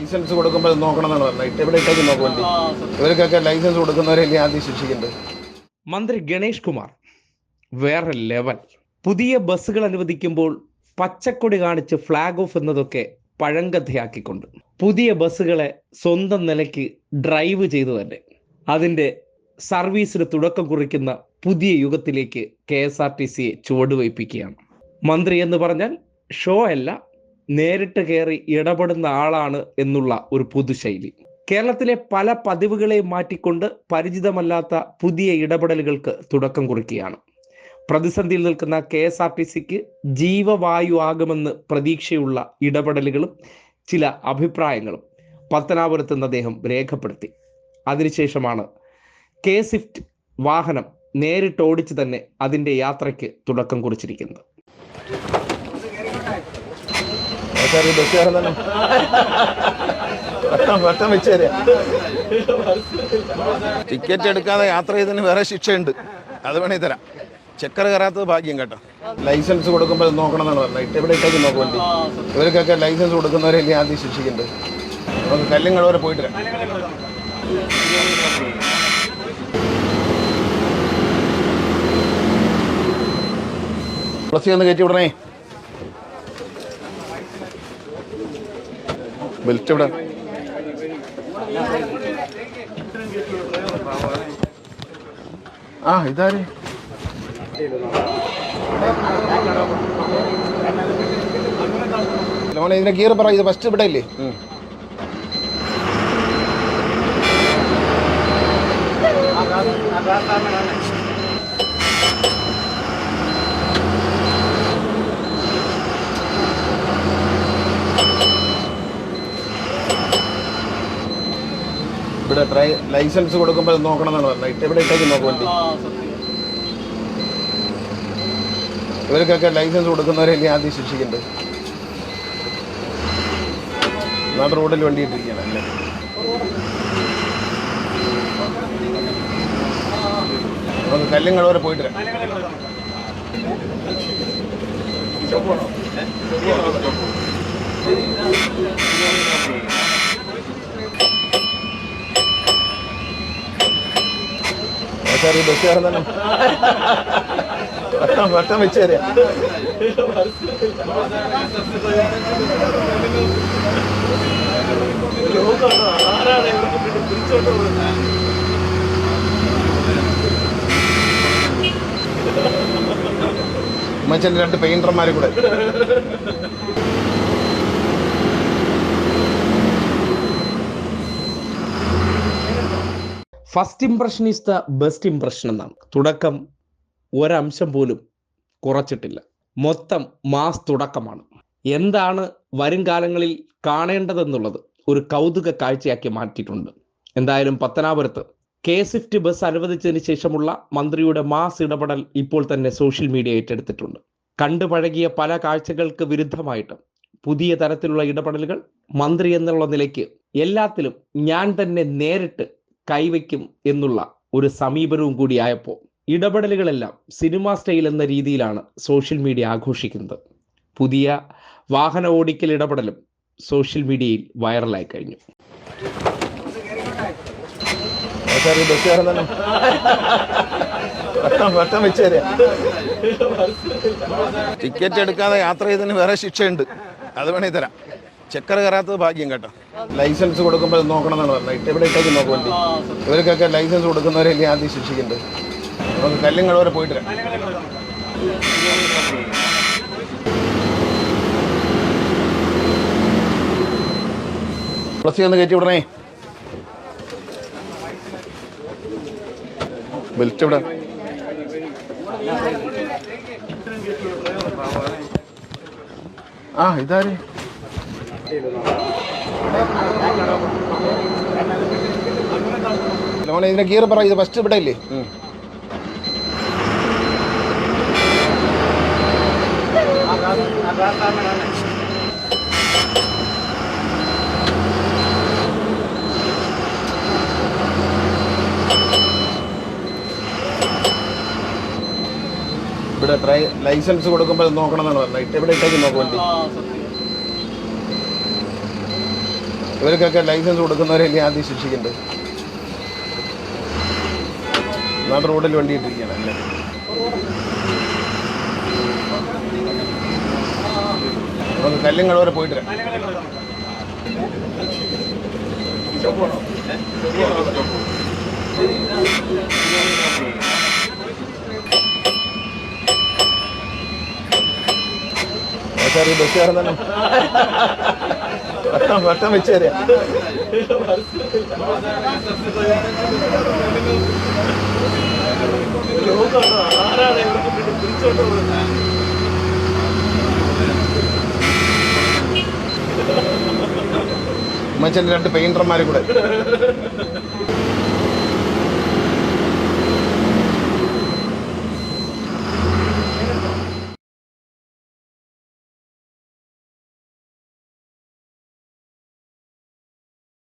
Licence കൊടുക്കുമ്പോൾ നോക്കണമെന്നാണ് പറഞ്ഞത്. എവിടെ ഇട്ടേക്ക് നോക്കണ്ടി ഇവർക്കൊക്കെ ലൈസൻസ് കൊടുക്കുന്നവരല്ലേ ആദ്യം ശിക്ഷിക്കേണ്ടത്. മന്ത്രി ഗണേഷ് കുമാർ വേറെ ലെവൽ പുതിയ ബസ്സുകൾ അനുവദിക്കുമ്പോൾ പച്ചക്കൊടി കാണിച്ച് ഫ്ലാഗ് ഓഫ് എന്നതൊക്കെ പഴങ്കഥയാക്കിക്കൊണ്ട് പുതിയ ബസ്സുകളെ സ്വന്തം നിലയ്ക്ക് ഡ്രൈവ് ചെയ്തു തന്നെ. അതിന്റെ സർവീസിന് തുടക്കം കുറിക്കുന്ന പുതിയ യുഗത്തിലേക്ക് കെ എസ് ആർ ടി സിയെ ചുവടുവയ്പ്പിക്കുകയാണ് മന്ത്രി എന്ന് പറഞ്ഞാൽ ഷോ അല്ല നേരിട്ട് കയറി ഇടപെടുന്ന ആളാണ് എന്നുള്ള ഒരു പുതുശൈലി. കേരളത്തിലെ പല പതിവുകളെ മാറ്റിക്കൊണ്ട് പരിചിതമല്ലാത്ത പുതിയ ഇടപെടലുകൾക്ക് തുടക്കം കുറിക്കുകയാണ്. പ്രതിസന്ധിയിൽ നിൽക്കുന്ന കെ എസ് ആർ ടി സിക്ക് ജീവവായു ആകുമെന്ന് പ്രതീക്ഷയുള്ള ഇടപെടലുകളും ചില അഭിപ്രായങ്ങളും പത്തനാപുരത്ത് നിന്ന് അദ്ദേഹം രേഖപ്പെടുത്തി. അതിനുശേഷമാണ് കെ സ്വിഫ്റ്റ് വാഹനം നേരിട്ട് ഓടിച്ച് തന്നെ അതിന്റെ യാത്രയ്ക്ക് തുടക്കം കുറിച്ചിരിക്കുന്നത്. സാർ ബസ് കയറുന്നു വട്ടം വെച്ച് ടിക്കറ്റ് എടുക്കാതെ യാത്ര ചെയ്തതിന് വേറെ ശിക്ഷയുണ്ട്. അത് വേണമെങ്കിൽ തരാം. ചെക്കർ കയറാത്തത് ഭാഗ്യം കേട്ടോ. ലൈസൻസ് കൊടുക്കുമ്പോൾ നോക്കണം എന്നാണ് പറഞ്ഞത്. എവിടെ ഇട്ടേക്ക് നോക്ക് ഇവർക്കൊക്കെ ലൈസൻസ് കൊടുക്കുന്നവരല്ലേ ആദ്യം ശിക്ഷിക്കുന്നുണ്ട് നമുക്ക് കല്ലുങ്ങൾ വരെ പോയിട്ട് വരാം. തുളസി ഒന്ന് കയറ്റി വിടണേ. ബെൽറ്റ് ഇവിടെ ആ ഇതാര് മോനെ ഇതിന്റെ ഗിയർ പറ ഇത് ഫസ്റ്റ് ഇവിടെ ഇല്ലേ ട്രൈ ലൈസൻസ് കൊടുക്കുമ്പോൾ നോക്കണമെന്നാണ് പറഞ്ഞത്. ഇവിടെ ഇട്ടേക്ക് നോക്ക് ഇവർക്കൊക്കെ ലൈസൻസ് കൊടുക്കുന്നവരല്ലേ ആദ്യം ശിക്ഷിക്കേണ്ടത് നാട് റോഡിൽ വണ്ടി ഇട്ടിരിക്കണം അല്ലേ? നമുക്ക് കല്ലുങ്ങൾ വരെ പോയിട്ട് വരാം. ആ ബസ് തന്നെ വട്ടം വട്ടം വെച്ച് തരാം മച്ചന്റെ രണ്ട് പെയിന്റർമാരും കൂടെ. First impression is the best impression എന്നാണ്. തുടക്കം ഒരംശം പോലും കുറച്ചിട്ടില്ല. മൊത്തം മാസ് തുടക്കമാണ്. എന്താണ് വരും കാലങ്ങളിൽ കാണേണ്ടതെന്നുള്ളത് ഒരു കൗതുക കാഴ്ചയാക്കി മാറ്റിയിട്ടുണ്ട്. എന്തായാലും പത്തനാപുരത്ത് കെ സ്വിഫ്റ്റ് ബസ് അനുവദിച്ചതിന് ശേഷമുള്ള മന്ത്രിയുടെ മാസ് ഇടപെടൽ ഇപ്പോൾ തന്നെ സോഷ്യൽ മീഡിയ ഏറ്റെടുത്തിട്ടുണ്ട്. കണ്ടു പഴകിയ പല കാഴ്ചകൾക്ക് വിരുദ്ധമായിട്ട് പുതിയ തരത്തിലുള്ള ഇടപെടലുകൾ മന്ത്രി എന്നുള്ള നിലയ്ക്ക് എല്ലാത്തിലും ഞാൻ തന്നെ നേരിട്ട് കൈവയ്ക്കും എന്നുള്ള ഒരു സമീപനവും കൂടിയായപ്പോൾ ഇടപെടലുകളെല്ലാം സിനിമ സ്റ്റൈൽ എന്ന രീതിയിലാണ് സോഷ്യൽ മീഡിയ ആഘോഷിക്കുന്നത്. പുതിയ വാഹന ഓടിക്കൽ ഇടപെടലും സോഷ്യൽ മീഡിയയിൽ വൈറലായി കഴിഞ്ഞു. ടിക്കറ്റ് എടുക്കാതെ യാത്ര ചെയ്തതിന് വേറെ ശിക്ഷയുണ്ട്. അത് വേണമെങ്കിൽ തരാം. ചക്കര കയറാത്തത് ഭാഗ്യം കേട്ടോ. ലൈസൻസ് കൊടുക്കുമ്പോൾ നോക്കണമെന്നാണ് പറഞ്ഞത്. എവിടെ ഇട്ടേക്ക് നോക്കുവേണ്ടി ഇവർക്കൊക്കെ ലൈസൻസ് കൊടുക്കുന്നവരെ ഇനി ആദ്യം ശിക്ഷിക്കുന്നുണ്ട് നമുക്ക് കല്ലുങ്ങൾ വരെ പോയിട്ട് വരാം. പ്ലസ് ഒന്ന് കയറ്റി വിടണേ. ബെൽറ്റ് ഇവിടെ ആ ഇതാര്? ലോനെ ഇതിന്റെ ഗിയർ പറ ഇത് ഫസ്റ്റ് ഇവിടെ ഇല്ലേ? ഇവിടെ ലൈസൻസ് കൊടുക്കുമ്പോൾ നോക്കണം എന്നാണ് പറഞ്ഞത്. ഇവിടെ ഇട്ടേക്ക് നോക്ക് വണ്ടി ഇവർക്കൊക്കെ ലൈസൻസ് കൊടുക്കുന്നവരല്ലേ ആദ്യം ശിക്ഷിക്കേണ്ടത് നാട് റോഡിൽ വണ്ടി ഇട്ടിരിക്കണം അല്ലേ? നമുക്ക് കല്ലുങ്ങൾ വരെ പോയിട്ട് സാർ ഈ ബസ്സുകാരൻ തന്നെ. വട്ടം വട്ടം വെച്ച് തരാം. മച്ചന്റെ രണ്ട് പെയിന്റർമാർ കൂടെ.